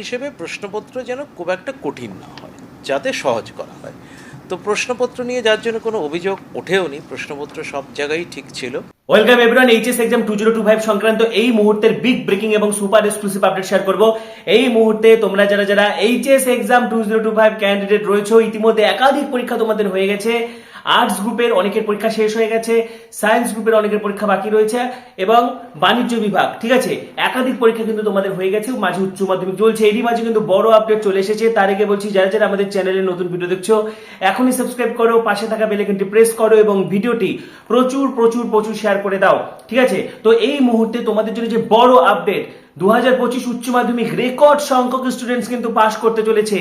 হিসেবে প্রশ্নপত্র যেন খুব একটা কঠিন না হয়, যাতে সহজ করা হয়। তো প্রশ্নপত্র নিয়ে যার জন্য কোনো অভিযোগ ওঠেওনি, প্রশ্নপত্র সব জায়গায় ঠিক ছিল। Welcome everyone HS exam two zero two five সংক্রান্ত এই মুহূর্তের বিগ ব্রেকিং এবং সুপার এক্সক্লুসিভ আপডেট শেয়ার করব। এই মুহূর্তে তোমরা যারা যারা HS exam two zero two five candidate রয়েছে, ইতিমধ্যে একাধিক পরীক্ষা তোমাদের হয়ে গেছে। আর্টস গ্রুপের অনেকের পরীক্ষা শেষ হয়ে গেছে সায়েন্স গ্রুপের অনেকের পরীক্ষা বাকি রয়েছে, এবং বাণিজ্য বিভাগ, ঠিক আছে? একাধিক পরীক্ষা কিন্তু তোমাদের হয়ে গেছে, মাঝে উচ্চ মাধ্যমিক চলছে, এরই মাঝে কিন্তু বড় আপডেট চলে এসেছে, তার আগে বলছি, যারা যারা আমাদের চ্যানেলে নতুন ভিডিও দেখছ, এখনই সাবস্ক্রাইব করো, পাশে থাকা বেলাইকনটি প্রেস করো, এবং ভিডিওটি প্রচুর প্রচুর প্রচুর শেয়ার করে দাও, ঠিক আছে? তো এই মুহূর্তে তোমাদের জন্য যে বড় আপডেট দু হাজার পঁচিশ উচ্চ মাধ্যমিক রেকর্ড সংখ্যক স্টুডেন্টস কিন্তু পাশ করতে চলেছে।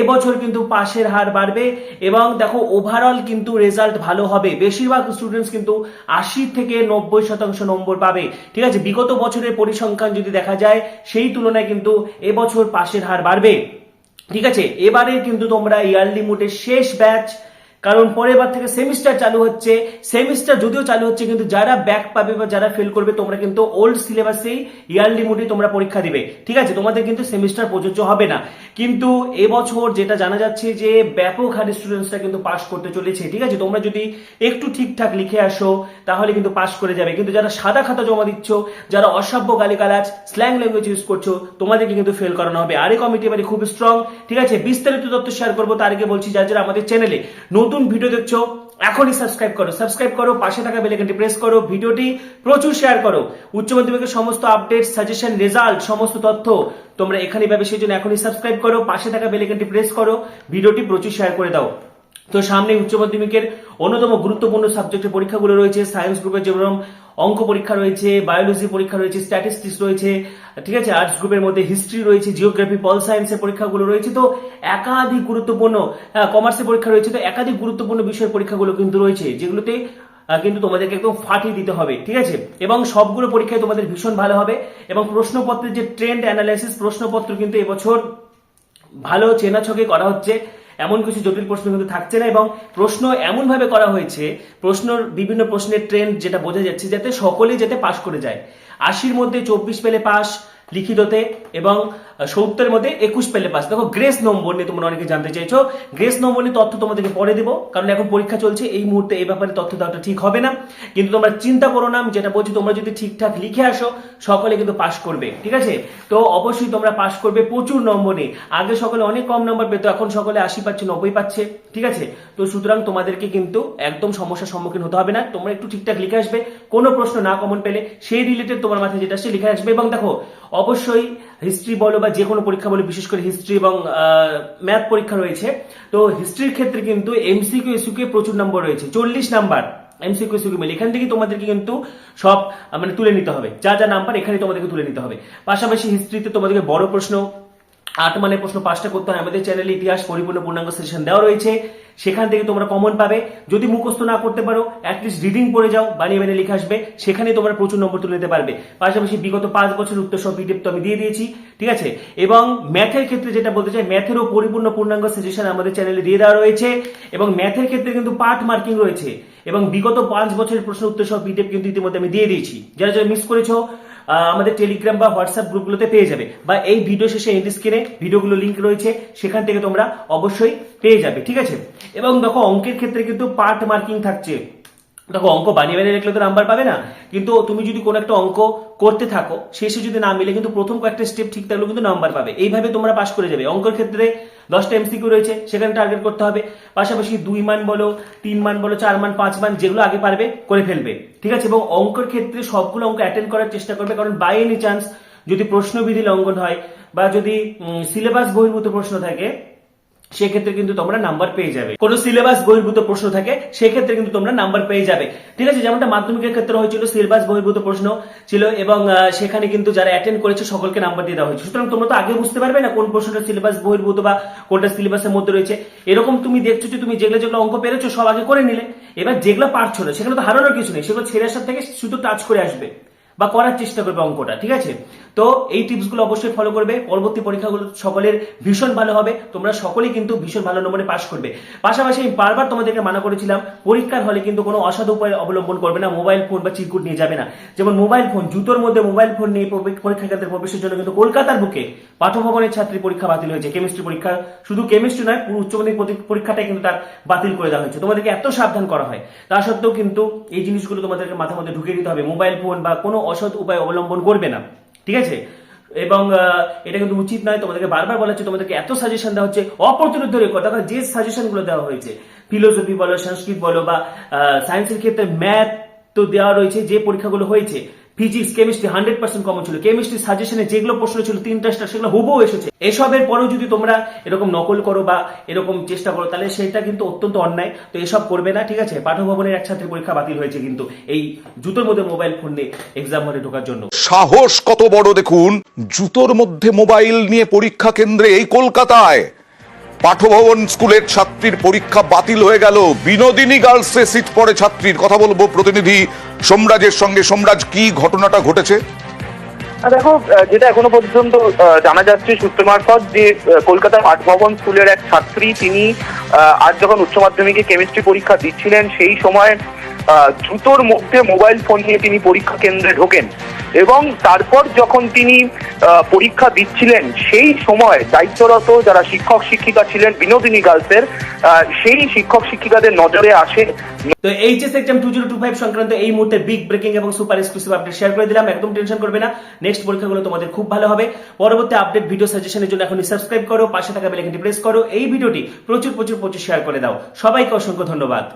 এবছর কিন্তু পাশের হার বাড়বে এবং দেখো ওভারঅল কিন্তু রেজাল্ট ভালো হবে। বেশিরভাগ স্টুডেন্টস কিন্তু আশি থেকে নব্বই শতাংশ নম্বর পাবে। ঠিক আছে, বিগত বছরের পরিসংখ্যান যদি দেখা যায়, সেই তুলনায় কিন্তু এবছর পাশের হার বাড়বে। ঠিক আছে, এবারে কিন্তু তোমরা ইয়ারলি মোটের শেষ ব্যাচ কারণ পরের বার থেকে সেমিস্টার চালু হচ্ছে সেমিস্টার যদিও চালু হচ্ছে, কিন্তু যারা ব্যাক পাবে বা যারা ফেল করবে, তোমরা কিন্তু ওল্ড সিলেবাসেই ইয়ারলি মোডে তোমরা পরীক্ষা দিবে। ঠিক আছে? তোমাদের কিন্তু সেমিস্টার প্রযোজ্য হবে না। কিন্তু এবছর যেটা জানা যাচ্ছে যে ব্যাপক হারে স্টুডেন্টসরা কিন্তু পাস করতে চলেছে। ঠিক আছে? তোমরা যদি একটু ঠিকঠাক লিখে আসো, তাহলে কিন্তু পাস করে যাবে। কিন্তু যারা সাদা খাতা জমা দিচ্ছ, যারা অসভ্য গালিগালাজ স্ল্যাং ল্যাঙ্গুয়েজ ইউজ করছ, তোমাদেরকে কিন্তু ফেল করানো হবে। আরে কমিটি এবারে খুব স্ট্রং ঠিক আছে? বিস্তারিত তথ্য শেয়ার করব, তার আগে বলছি যারা যারা আমাদের চ্যানেলে নতুন ভিডিও দেখছ, এখনই সাবস্ক্রাইব করো। সাবস্ক্রাইব করো, পাশে থাকা বেলাইকনটি প্রেস করো, ভিডিওটি প্রচুর শেয়ার করো। উচ্চ মাধ্যমিকের সমস্ত আপডেট সাজেশন রেজাল্ট সমস্ত তথ্য তোমরা এখানে পাবে, সেই জন্য এখনই সাবস্ক্রাইব করো, পাশে থাকা বেলাইকনটি প্রেস করো, ভিডিওটি প্রচুর শেয়ার করে দাও। তো সামনে উচ্চ মাধ্যমিকের অন্যতম গুরুত্বপূর্ণ সাবজেক্টের পরীক্ষাগুলো রয়েছে সায়েন্স গ্রুপের যেরকম অঙ্ক পরীক্ষা রয়েছে বায়োলজি পরীক্ষা রয়েছে স্ট্যাটিস্টিক্স রয়েছে, ঠিক আছে? আর্টস গ্রুপের মধ্যে হিস্ট্রি রয়েছে জিওগ্রাফি পল সায়েন্সের পরীক্ষাগুলো রয়েছে। তো একাধিক গুরুত্বপূর্ণ কমার্সের পরীক্ষা রয়েছে, তো একাধিক গুরুত্বপূর্ণ বিষয়ের পরীক্ষাগুলো কিন্তু রয়েছে, যেগুলোতে কিন্তু তোমাদেরকে একদম ফাটিয়ে দিতে হবে, ঠিক আছে? এবং সবগুলো পরীক্ষায় তোমাদের ভীষণ ভালো হবে এবং প্রশ্নপত্রের যে ট্রেন্ড অ্যানালাইসিস প্রশ্নপত্র কিন্তু এবছর ভালো চেনা ছকে করা হচ্ছে। এমন কিছু জটিল প্রশ্ন কিন্তু থাকছে না এবং প্রশ্ন এমনভাবে করা হয়েছে, প্রশ্নর বিভিন্ন প্রশ্নের ট্রেন্ড যেটা বোঝা যাচ্ছে যাতে সকলেই যাতে পাশ করে যায়। আশির মধ্যে চব্বিশ পেলে পাশ লিখিততে এবং সত্তরের মধ্যে একুশ পেলে পাস দেখো গ্রেস নম্বর নিয়ে তোমরা অনেকে জানতে চাইছো। গ্রেস নম্বর নিয়ে তথ্য তোমাদেরকে পরে দেবো, কারণ এখন পরীক্ষা চলছে, এই মুহূর্তে এই ব্যাপারে তথ্য দেওয়াটা ঠিক হবে না। কিন্তু তোমরা চিন্তা করো না, আমি যেটা বলছি, তোমরা যদি ঠিকঠাক লিখে আসো, সকলে কিন্তু পাশ করবে, ঠিক আছে? তো অবশ্যই তোমরা পাশ করবে প্রচুর নম্বর নিয়ে। আগে সকলে অনেক কম নম্বর পেতো, এখন সকলে আশি পাচ্ছে, নব্বই পাচ্ছে, ঠিক আছে? তো সুতরাং তোমাদেরকে কিন্তু একদম সমস্যার সম্মুখীন হতে হবে না। তোমরা একটু ঠিকঠাক লিখে আসবে, কোনো প্রশ্ন না কমন পেলে, সেই রিলেটেড তোমার মাথায় যেটা আসছে, লিখে আসবে। এবং দেখো, অবশ্যই হিস্ট্রি বলো বা যে কোনো পরীক্ষা বলে বিশেষ করে হিস্ট্রি এবং ম্যাথ পরীক্ষা রয়েছে, তো হিস্ট্রির ক্ষেত্রে কিন্তু এমসিকিউ এসিকিউ প্রচুর নাম্বার রয়েছে। চল্লিশ নাম্বার এমসিকিউ এসিকিউ মিলে এখান থেকে তোমাদেরকে কিন্তু সব মানে তুলে নিতে হবে। যা যা নাম্বার এখানে তোমাদেরকে তুলে নিতে হবে। পাশাপাশি হিস্ট্রিতে তোমাদেরকে বড় প্রশ্ন আট মানে প্রশ্ন পাঁচটা করতে হয়। আমাদের চ্যানেলে ইতিহাস, পরিপূর্ণ পূর্ণাঙ্গ সেশন দেওয়া রয়েছে। সেখান থেকে তোমরা কমন পাবে। যদি মুখস্থ না করতে পারো অ্যাটলিস্ট রিডিং পড়ে যাও, বানিয়ে বানিয়ে লিখে আসবে। সেখানে তোমরা প্রচুর নম্বর তুলে নিতে পারবে। পাশাপাশি বিগত পাঁচ বছর উত্তর সব পিডিএফ তো আমি দিয়ে দিয়েছি, ঠিক আছে? এবং ম্যাথের ক্ষেত্রে যেটা বলতে চাই ম্যাথেরও পরিপূর্ণ পূর্ণাঙ্গ সাজেশন আমাদের চ্যানেলে দিয়ে দেওয়া রয়েছে। এবং ম্যাথের ক্ষেত্রে কিন্তু পার্ট মার্কিং রয়েছে। এবং বিগত পাঁচ বছরের প্রশ্ন উত্তর সব পিডিএফ কিন্তু ইতিমধ্যে আমি দিয়ে দিয়েছি। যারা যারা মিস করেছ আমাদের টেলিগ্রাম বা হোয়াটসঅ্যাপ গ্রুপগুলোতে পেয়ে যাবে। বা এই ভিডিও শেষে এন্ড স্ক্রিনে ভিডিওগুলো লিঙ্ক রয়েছে, সেখান থেকে তোমরা অবশ্যই পেয়ে যাবে, ঠিক আছে? এবং দেখো, অঙ্কের ক্ষেত্রে কিন্তু পার্ট মার্কিং থাকছে। দেখো, অঙ্ক বানিয়ে বানিয়ে লিখলে তো নাম্বার পাবে না। কিন্তু তুমি যদি কোনো একটা অঙ্ক করতে থাকো, শেষে যদি না মিলে কিন্তু প্রথম কয়েকটা স্টেপ ঠিক থাকলেও কিন্তু নাম্বার পাবে। এইভাবে তোমরা পাস করে যাবে। অঙ্কের ক্ষেত্রে দশটা এমসিকিউ রয়েছে সেখানে টার্গেট করতে হবে। পাশাপাশি দুই মান বলো, তিন মান বলো, চার মান, পাঁচ মান, যেগুলো আগে পারবে, করে ফেলবে। ঠিক আছে? এবং অঙ্কের ক্ষেত্রে সবগুলো অঙ্ক অ্যাটেন্ড করার চেষ্টা করবে, কারণ বাই এনি চান্স যদি প্রশ্নবিধি লঙ্ঘন হয় বা যদি সিলেবাস বহির্ভূত প্রশ্ন থাকে সেক্ষেত্রে কিন্তু তোমরা নাম্বার পেয়ে যাবে। কোনো সিলেবাস বহির্ভূত প্রশ্ন থাকে, সেক্ষেত্রে কিন্তু তোমরা নাম্বার পেয়ে যাবে। ঠিক আছে, যেমনটা মাধ্যমিকের ক্ষেত্রে হয়েছিল সিলেবাস বহির্ভূত প্রশ্ন ছিল এবং সেখানে কিন্তু যারা অ্যাটেন্ড করেছে, সকলকে নাম্বার দিয়ে দেওয়া হয়েছে। সুতরাং তোমরা তো আগে বুঝতে পারবে না কোন প্রশ্নটা সিলেবাস বহির্ভূত বা কোনটা সিলেবাসের মধ্যে রয়েছে। এরকম তুমি দেখছ যে তুমি যেগুলো যেগুলো অঙ্ক পেরেছ, সব আগে করে নিলে। এবার যেগুলো পারছ না, সেগুলো তো হারানোর কিছু নেই, সেগুলো ছেড়ে আসার থেকে শুধু টাচ করে আসবে। বা করার চেষ্টা করবে অঙ্কটা, ঠিক আছে? তো এই টিপসগুলো অবশ্যই ফলো করবে। পরবর্তী পরীক্ষাগুলো সকলের ভীষণ ভালো হবে। তোমরা সকলেই কিন্তু ভীষণ ভালো নম্বরে পাশ করবে। পাশাপাশি আমি বারবার তোমাদেরকে মানা করেছিলাম, পরীক্ষার হলে কিন্তু কোনো অসাধু উপায় অবলম্বন করবে না মোবাইল ফোন বা চিরকুট নিয়ে যাবে না। যেমন মোবাইল ফোন জুতোর মধ্যে মোবাইল ফোন নিয়ে পরীক্ষা- কেন্দ্রে প্রবেশের জন্য কিন্তু কলকাতার বুকে পাঠভবনের ছাত্রী পরীক্ষা বাতিল হয়েছে কেমিস্ট্রি পরীক্ষা। শুধু কেমিস্ট্রি নয়, পুরো উচ্চ মাধ্যমিক পরীক্ষাটাই কিন্তু তার বাতিল করে দেওয়া হয়েছে। তোমাদেরকে এত সাবধান করা হয়। তা সত্ত্বেও কিন্তু এই জিনিসগুলো তোমাদেরকে মাথার মধ্যে ঢুকিয়ে দিতে হবে। মোবাইল ফোন বা কোনো অসৎ উপায় অবলম্বন করবে না। ঠিক আছে? এবং এটা কিন্তু উচিত নয়। তোমাদেরকে বারবার বলা হচ্ছে, তোমাদেরকে এত সাজেশন দেওয়া হচ্ছে অপ্রতিরোধ রেকর্ড দেখো, যে সাজেশনগুলো দেওয়া হয়েছে ফিলোসফি বলো, সংস্কৃত বলো বা সায়েন্সের ক্ষেত্রে ম্যাথ তো দেওয়া রয়েছে যে পরীক্ষাগুলো হয়েছে। Physics chemistry hundred percent common ছিল। কেমিস্ট্রি সাজেশনে যেগুলো প্রশ্ন ছিল তিনটা star, সেগুলো হুবহু এসেছে। এসবের পরেও যদি তোমরা এরকম নকল করো বা এরকম চেষ্টা করো তাহলে সেটা কিন্তু অত্যন্ত অন্যায়। তো এসব করবে না ঠিক আছে? পাঠভবনের এক ছাত্রের পরীক্ষা বাতিল হয়েছে কিন্তু এই জুতোর মধ্যে মোবাইল ফোন নিয়ে এক্সাম হলে ঢোকার জন্য। সাহস কত বড় দেখুন? জুতোর মধ্যে মোবাইল নিয়ে পরীক্ষা কেন্দ্রে এই কলকাতায়। পাঠভবন স্কুলের ছাত্রীর পরীক্ষা বাতিল হয়ে গেল। বিনোদিনী গার্লসে সিট পড়ে ছাত্রীর কথা বলব প্রতিনিধি সোমরাজের সঙ্গে। সোমরাজ কি ঘটনাটা ঘটেছে? দেখো যেটা এখনও পর্যন্ত জানা যাচ্ছে সূত্র মারফত যে আহ, কলকাতার পাঠভবন স্কুলের এক ছাত্রী তিনি আজ যখন উচ্চ মাধ্যমিকে কেমিস্ট্রি পরীক্ষা দিচ্ছিলেন সেই সময় জুতোর মধ্যে মোবাইল ফোন নিয়ে তিনি পরীক্ষা কেন্দ্রে ঢোকেন। এবং তারপর যখন তিনি পরীক্ষা দিচ্ছিলেন, সেই সময় দায়িত্বরত যারা শিক্ষক শিক্ষিকা ছিলেন, বিনোদিনী গার্লসের সেই শিক্ষক শিক্ষিকাদের নজরে আসে। তো HS exam two zero two five সংক্রান্ত এই মুহূর্তে বিগ ব্রেকিং এবং সুপার এক্সক্লুসিভ আপডেট শেয়ার করে দিলাম। একদম টেনশন করবে না। নেক্সট পরীক্ষাগুলো তোমাদের খুব ভালো হবে। পরবর্তী আপডেট ভিডিও সাজেশনের জন্য এখনই সাবস্ক্রাইব করো, পাশে থাকা বেলাইকনটি প্রেস করো। এই ভিডিওটি প্রচুর প্রচুর প্রচুর শেয়ার করে দাও। সবাইকে অসংখ্য ধন্যবাদ।